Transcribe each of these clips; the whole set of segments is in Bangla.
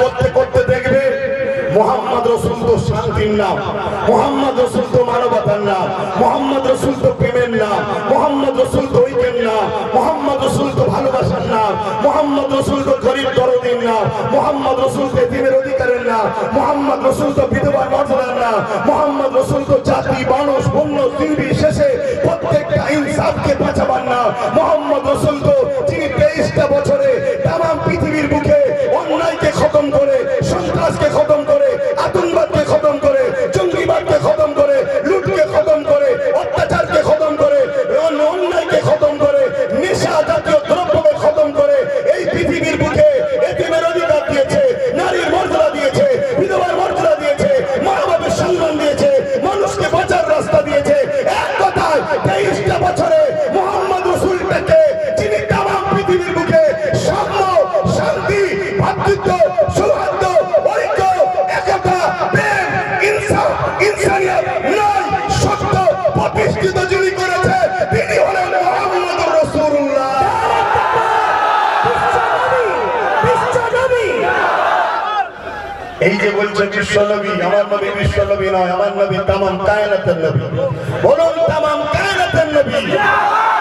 করতে করতে দেখবে মোহাম্মদ রসুল তো শান্তির নাম, মোহাম্মদ রসুল তো মানবতার নাম, মোহাম্মদ রসুল তো প্রেমের নাম, মোহাম্মদ রসুল তো ঐক্যের নাম, মোহাম্মদ রসুল তো ভালোবাসার নাম, মোহাম্মদ রসুল তো গরিব দরদির নাম, মোহাম্মদ রসুল তো এতিমের অধিকারের নাম, মোহাম্মদ রসুল তো বিধবার মর্যাদার নাম, মোহাম্মদ রসুল তো জাতি মানুষ ভাতৃত্ব সৌহার্দ্য, ঐক্য, একতা, প্রেম ইনসাফ ইনসানিয়ত নয়, সত্য প্রতিষ্ঠিত যিনি করেছে, তিনি হলেন মোহাম্মদ রসুল্লাহ এই যে বলছে বিশ্বনবী আমার নবী বিশ্বনবী নয়, আমার নবী তামাম কায়নাতের নবী। বলুন তামাম কায়নাতের নবী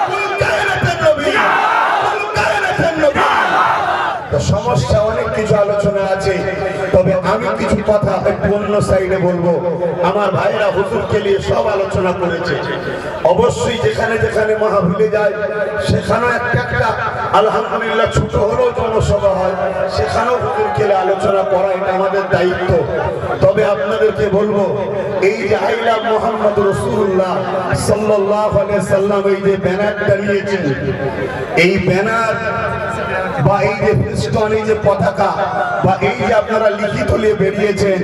কুল কায়নাতের নবী কুল কায়নাতের নবী তো সমস্যা অনেক কিছু আলোচনা আছে তবে আমি কিছু কথা একটু অন্য সাইডে বলব। আমার ভাইরা হুজুরকে নিয়ে সব আলোচনা করেছে। অবশ্যই যেখানে যেখানে মাহফিলে যায়, সেখানেও একটা একটা আলহামদুলিল্লাহ ছোট হলেও জনসভা হয়, সেখানেও হুজুরকে আলোচনা করা এটা আমাদের দায়িত্ব। তবে আপনাদেরকে বলব, এই যে আইলা মোহাম্মদ রসুল্লাহ সাল্লাহ সাল্লাম, এই যে ব্যানারটা নিয়েছেন এই ব্যানার বা এই যে ফিস্টন এই যে পতাকা, বা এই যে আপনারা লিখিত নিয়ে বেরিয়েছেন,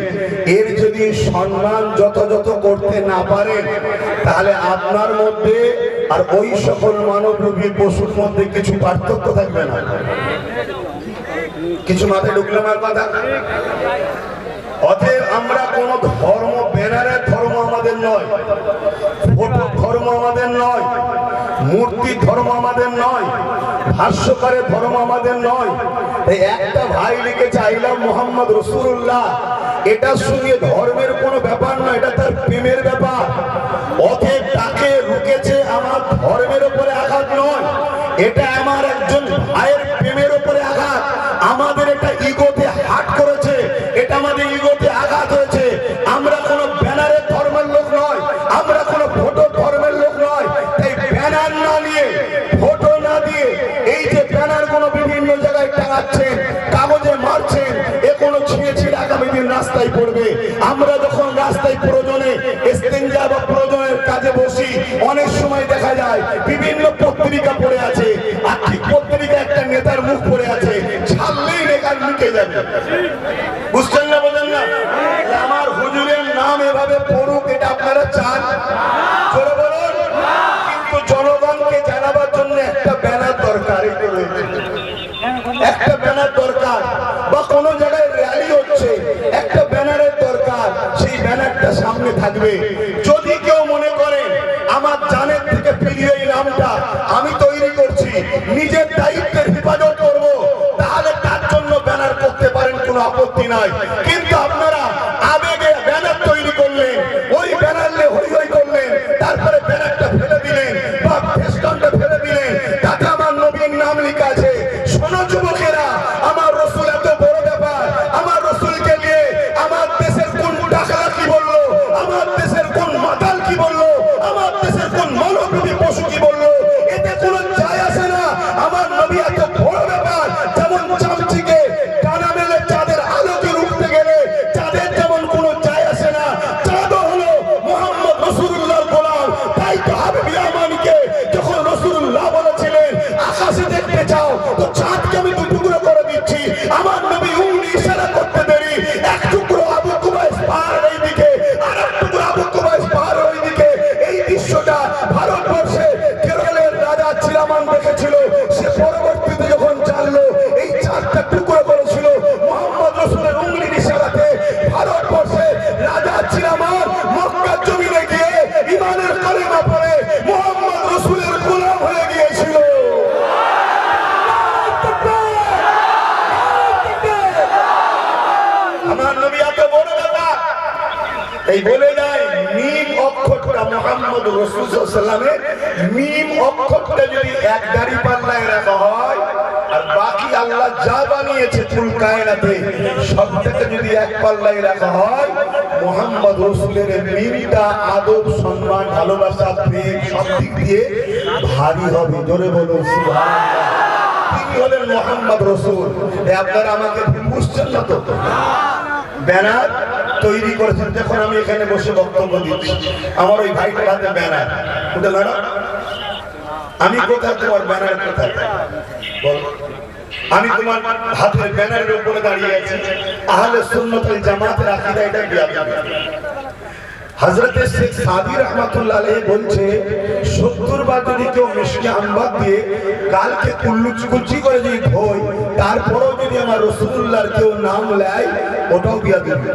এর যদি সম্মান যথাযথ করতে না পারেন, তাহলে আপনার মধ্যে আর ওই সকল মানবরূপী পশুর মধ্যে কিছু পার্থক্য থাকবে না। কিছু মাথায় ঢুকলে আমার কথা? অতএব আমরা কোন ধর্ম ব্যানারের ধর্ম আমাদের নয় ফটো ধর্ম আমাদের নয়, মূর্তি ধর্ম আমাদের নয়, ভাষ্যকারের ধর্ম আমাদের নয়। এই একটা ভাই লিখেছে আইলাম মোহাম্মদ রসুল্লাহ এটা শুনে ধর্মের কোনো ব্যাপার নয়, এটা তার প্রেমের ব্যাপার। অতএব তাকে রুকেছে আমার ধর্মের উপরে আঘাত নয়, এটা আমার একজন ভাইয়ের প্রেমের উপরে আঘাত। আমাদের এটা ইগোতে হাট করেছে। এটা আমাদের ইগোতে আঘাত হয়েছে। আমরা কোনো ব্যানারের ধর্মের লোক নয়। আমরা কোনো ফটো ধর্মের লোক নয়। তাই ব্যানার না নিয়ে ফটো না দিয়ে এই যে ব্যানারগুলো বিভিন্ন জায়গায় টাঙাচ্ছেন, কাগজে মারছেন, এ কোনো ছিঁড়ে ছিঁড়ে আগামী দিন রাস্তায় পড়বে। আমরা যখন রাস্তায় প্রয়োজনে এস্তেঞ্জা বা প্রয়োজনের কাজে বসি, অনেক সময় দেখা যায় বিভিন্ন পত্রিকা পড়ে আছে। নেতার মুখে যাবে বুঝছেন না বোঝেন না? আমার হুজুরের নাম এভাবে পড়ুক, এটা আপনারা চান? এই বলে যায় মিম অক্ষরটা মোহাম্মদ রসুলের মিম অক্ষরটা যদি এক গাড়ি পাল্লায় রাখা হয়, আর বাকি আল্লাহ যা বানিয়েছে ফুল কায়নাতে, সবটাকে যদি এক পাল্লায় রাখা হয়, মোহাম্মদ রসুলের মিমটা আদব, সম্মান, ভালোবাসা, প্রেম, সব দিক দিয়ে ভারী হবে। জোরে বলুন। তিনি হলেন মোহাম্মদ রসুল। আপনারা আমাকে বুঝছেন না তো? ব্যানার তৈরি করেছেন যখন আমি এখানে বসে বক্তব্য দিচ্ছি। আমার ওই ভাইটার হাতে ব্যানার ওটা ম্যাডাম আমি কোথায়? তোমার ব্যানার কোথায়? বল। আমি তোমার হাতের ব্যানারের উপরে দাঁড়িয়ে আছি। আহলে সুন্নতুল জামাতের আকীদা এটা বিয়াদ হজরত শেখ বলছে, সত্তর বার যদি কেউ মিষ্টি আম্বাদ দিয়ে কালকে কুল্লুচকুচি করে যদি ধোয়, তারপরেও যদি আমার রসুল্লাহর কেউ নাম নেয়, ওটাও বিয়া দিবে